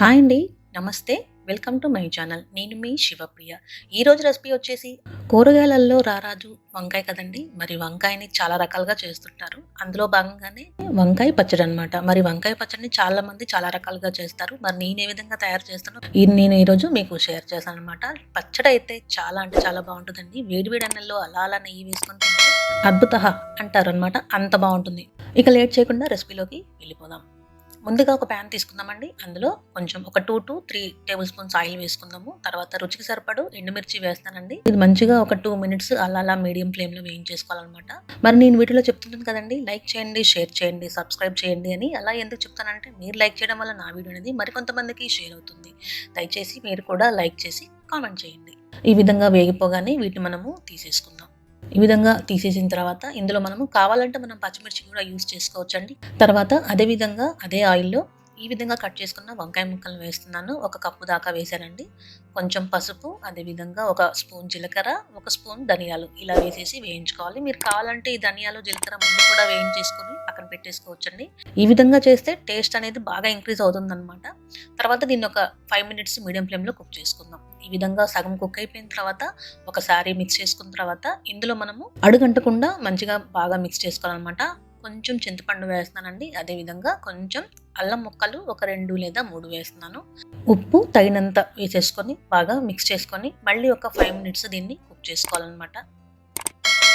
Hi అండి. నమస్తే. Welcome to my channel. నేను మీ శివప్రియ. ఈ రోజు రెసిపీ వచ్చేసి కూరగాయలలో రారాజు వంకాయ కదండి. మరి వంకాయని చాలా రకాలుగా చేస్తుంటారు. అందులో భాగంగానే వంకాయ పచ్చడి అనమాట మరి వంకాయ పచ్చడిని చాలా మంది చాలా రకాలుగా చేస్తారు. మరి నేను ఏ విధంగా తయారు చేస్తానో ఇది నేను ఈ రోజు మీకు షేర్ చేశాను అనమాట పచ్చడి అయితే చాలా అంటే చాలా బాగుంటుందండి. వేడి వేడి అన్నంలో అలా అలా నెయ్యి వేసుకొని తింటే అద్భుత అంటారు అనమాట అంత బాగుంటుంది. ఇక లేట్ చేయకుండా రెసిపీలోకి వెళ్ళిపోదాం. ముందుగా ఒక ప్యాన్ తీసుకుందామండి. అందులో కొంచెం ఒక two to three tablespoons oil వేసుకుందాము. తర్వాత రుచికి సరిపడు ఎండుమిర్చి వేస్తానండి. ఇది మంచిగా ఒక టూ మినిట్స్ అలా అలా మీడియం ఫ్లేమ్లో వేయించేసుకోవాలన్నమాట. మరి నేను వీటిలో చెప్తున్నాను కదండి లైక్ చేయండి షేర్ చేయండి సబ్స్క్రైబ్ చేయండి అని అలా ఎందుకు చెప్తానంటే మీరు లైక్ చేయడం వల్ల నా వీడియో అనేది మరికొంతమందికి షేర్ అవుతుంది. దయచేసి మీరు కూడా లైక్ చేసి కామెంట్ చేయండి. ఈ విధంగా వేగిపోగానే వీటిని మనము తీసేసుకుందాం. ఈ విధంగా తీసేసిన తర్వాత ఇందులో మనము కావాలంటే మనం పచ్చిమిర్చి కూడా యూస్ చేసుకోవచ్చండి. తర్వాత అదే విధంగా అదే ఆయిల్లో ఈ విధంగా కట్ చేసుకున్న వంకాయ ముక్కలు వేస్తున్నాను. ఒక కప్పు దాకా వేసానండి కొంచెం పసుపు అదే విధంగా ఒక స్పూన్ జీలకర్ర ఒక స్పూన్ ధనియాలు ఇలా వేసేసి వేయించుకోవాలి. మీరు కావాలంటే ఈ ధనియాలు జీలకర్ర ముందు కూడా వేయించేసుకొని పక్కన పెట్టేసుకోవచ్చండి. ఈ విధంగా చేస్తే టేస్ట్ అనేది బాగా ఇంక్రీజ్ అవుతుంది అనమాట తర్వాత దీన్ని ఒక ఫైవ్ మినిట్స్ మీడియం ఫ్లేమ్లో కుక్ చేసుకుందాం. ఈ విధంగా సగం కుక్ అయిపోయిన తర్వాత ఒకసారి మిక్స్ చేసుకున్న తర్వాత ఇందులో మనము అడుగంటకుండా మంచిగా బాగా మిక్స్ చేసుకోవాలన్నమాట. కొంచెం చింతపండు వేస్తున్నానండి. అదే విధంగా కొంచెం అల్లం ముక్కలు ఒక రెండు లేదా మూడు వేస్తున్నాను. ఉప్పు తగినంత వేసేసుకొని బాగా మిక్స్ చేసుకొని మళ్ళీ ఒక ఫైవ్ మినిట్స్ దీన్ని కుక్ చేసుకోవాలన్నమాట.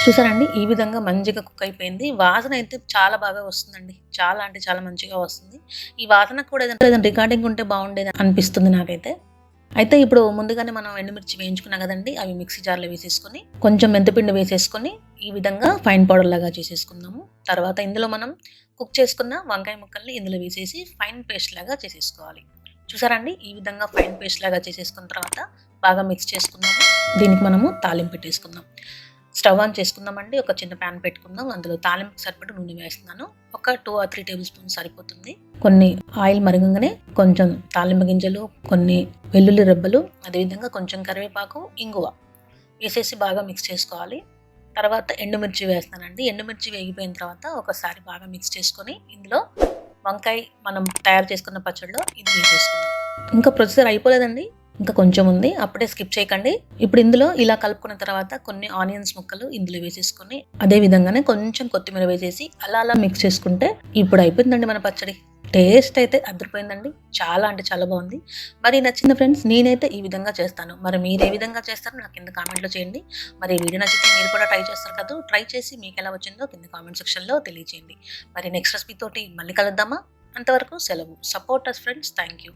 చూసారండి? ఈ విధంగా మంచిగా కుక్ అయిపోయింది. వాసన అయితే చాలా బాగా వస్తుందండి. చాలా అంటే చాలా మంచిగా వస్తుంది. ఈ వాసన కూడా ఏదైనా రికార్డింగ్ ఉంటే బాగుండేది అనిపిస్తుంది నాకైతే. అయితే ఇప్పుడు ముందుగానే మనం ఎండుమిర్చి వేయించుకున్నాం కదండి అవి మిక్సీ జార్లో వేసేసుకొని కొంచెం మెంతిపిండి వేసేసుకొని ఈ విధంగా ఫైన్ పౌడర్ లాగా చేసేసుకుందాము. తర్వాత ఇందులో మనం కుక్ చేసుకున్న వంకాయ ముక్కల్ని ఇందులో వేసేసి ఫైన్ పేస్ట్ లాగా చేసేసుకోవాలి. చూసారండి ఈ విధంగా ఫైన్ పేస్ట్ లాగా చేసేసుకున్న తర్వాత బాగా మిక్స్ చేసుకుందాము. దీనికి మనము తాలింపు పెట్టేసుకుందాం. స్టవ్ ఆన్ చేసుకుందామండి. ఒక చిన్న ప్యాన్ పెట్టుకుందాం. అందులో తాలింపుకి సరిపడి నూనె వేస్తున్నాను. ఒక two or three table spoon సరిపోతుంది. కొన్ని ఆయిల్ మరగంగానే కొంచెం తాలింపు గింజలు కొన్ని వెల్లుల్లి రెబ్బలు అదేవిధంగా కొంచెం కరివేపాకు ఇంగువ వేసేసి బాగా మిక్స్ చేసుకోవాలి. తర్వాత ఎండుమిర్చి వేస్తానండి. ఎండుమిర్చి వేగిపోయిన తర్వాత ఒకసారి బాగా మిక్స్ చేసుకొని ఇందులో వంకాయ మనం తయారు చేసుకున్న పచ్చడిలో ఇది వేసేసుకుందాం. ఇంకా ప్రొసెసర్ అయిపోలేదండి. ఇంకా కొంచెం ఉంది. అప్పుడే స్కిప్ చేయకండి. ఇప్పుడు ఇందులో ఇలా కలుపుకున్న తర్వాత కొన్ని ఆనియన్స్ ముక్కలు ఇందులో వేసేసుకొని అదే విధంగానే కొంచెం కొత్తిమీర వేసేసి అలా అలా మిక్స్ చేసుకుంటే ఇప్పుడు అయిపోయిందండి మన పచ్చడి. టేస్ట్ అయితే అదిరిపోయిందండి చాలా అంటే చాలా బాగుంది. మరి నచ్చింది ఫ్రెండ్స్? నేనైతే ఈ విధంగా చేస్తాను. మరి మీరు ఏ విధంగా చేస్తారో నాకు కింద కామెంట్లో చేయండి. మరి వీడియో నచ్చితే మీరు కూడా ట్రై చేస్తారు కదా. ట్రై చేసి మీకు ఎలా వచ్చిందో కింద కామెంట్ సెక్షన్లో తెలియజేయండి మరి నెక్స్ట్ రెసిపీ తోటి మళ్ళీ కలుద్దామా? అంతవరకు సెలవు. Support us friends thank you